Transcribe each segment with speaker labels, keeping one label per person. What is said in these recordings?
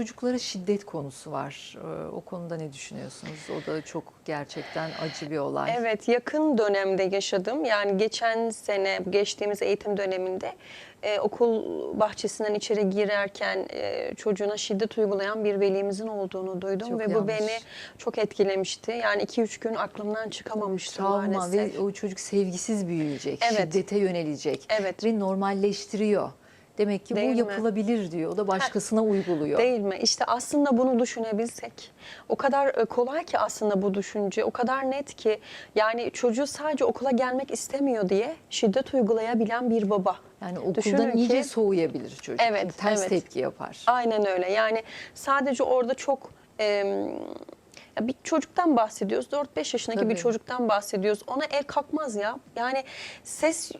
Speaker 1: çocuklara şiddet konusu var. Ee, O konuda ne düşünüyorsunuz? O da çok gerçekten acı bir olay.
Speaker 2: Evet, yakın dönemde yaşadım. Yani geçen sene, geçtiğimiz eğitim döneminde e, okul bahçesinden içeri girerken e, çocuğuna şiddet uygulayan bir velimizin olduğunu duydum
Speaker 1: Çok
Speaker 2: ve bu
Speaker 1: yanlış.
Speaker 2: beni çok etkilemişti. Yani 2-3 gün aklımdan çıkamamıştı
Speaker 1: Travma
Speaker 2: maalesef.
Speaker 1: ve o çocuk sevgisiz büyüyecek,
Speaker 2: Evet.
Speaker 1: şiddete yönelecek
Speaker 2: Evet.
Speaker 1: ve normalleştiriyor. Demek ki
Speaker 2: Değil
Speaker 1: bu
Speaker 2: mi?
Speaker 1: yapılabilir diyor. O da başkasına uyguluyor.
Speaker 2: Değil mi? İşte aslında bunu düşünebilsek. O kadar e, kolay ki aslında bu düşünce. O kadar net ki yani çocuğu sadece okula gelmek istemiyor diye şiddet uygulayabilen bir baba.
Speaker 1: Yani okuldan
Speaker 2: Düşünün
Speaker 1: iyice
Speaker 2: ki-
Speaker 1: soğuyabilir çocuk.
Speaker 2: Evet,
Speaker 1: Çünkü ters
Speaker 2: evet.
Speaker 1: tepki yapar.
Speaker 2: Aynen öyle. Yani sadece orada çok em, ya bir çocuktan bahsediyoruz. 4-5 yaşındaki
Speaker 1: Tabii.
Speaker 2: bir çocuktan bahsediyoruz. Ona el kalkmaz ya. Yani ses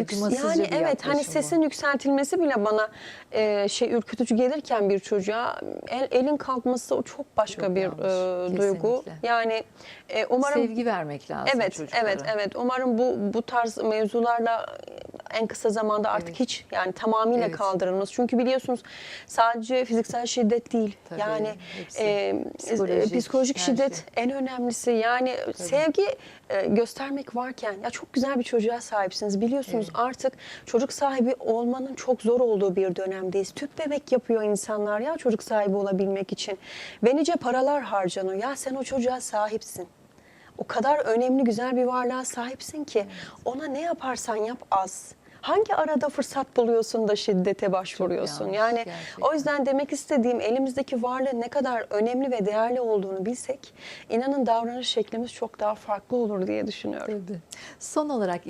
Speaker 1: Acımasızca
Speaker 2: yani evet hani sesin yükseltilmesi bile bana e, şey ürkütücü gelirken bir çocuğa el, elin kalkması o çok başka
Speaker 1: Çok
Speaker 2: bir
Speaker 1: yanlış.
Speaker 2: e, duygu.
Speaker 1: Kesinlikle.
Speaker 2: Yani e, umarım
Speaker 1: Sevgi vermek lazım
Speaker 2: Evet,
Speaker 1: çocuklara.
Speaker 2: evet, evet. Umarım bu bu tarz mevzularla en kısa zamanda artık
Speaker 1: Evet.
Speaker 2: hiç yani tamamıyla
Speaker 1: Evet.
Speaker 2: kaldırılması. Çünkü biliyorsunuz sadece fiziksel şiddet değil.
Speaker 1: Tabii,
Speaker 2: yani
Speaker 1: hepsi.
Speaker 2: e,
Speaker 1: Psikolojik,
Speaker 2: psikolojik şiddet
Speaker 1: şey.
Speaker 2: en önemlisi. Yani sevgi e, göstermek varken ya çok güzel bir çocuğa sahipsiniz. Biliyorsunuz
Speaker 1: Evet.
Speaker 2: artık çocuk sahibi olmanın çok zor olduğu bir dönemdeyiz. Tüp bebek yapıyor insanlar ya çocuk sahibi olabilmek için. Ve nice paralar harcanıyor. Ya sen o çocuğa sahipsin. O kadar önemli güzel bir varlığa sahipsin ki ona ne yaparsan yap az. Hangi arada fırsat buluyorsun da şiddete başvuruyorsun?
Speaker 1: yanlış,
Speaker 2: yani
Speaker 1: gerçekten.
Speaker 2: o yüzden demek istediğim elimizdeki varlığın ne kadar önemli ve değerli olduğunu bilsek inanın davranış şeklimiz çok daha farklı olur diye düşünüyorum.
Speaker 1: Tabii. Son olarak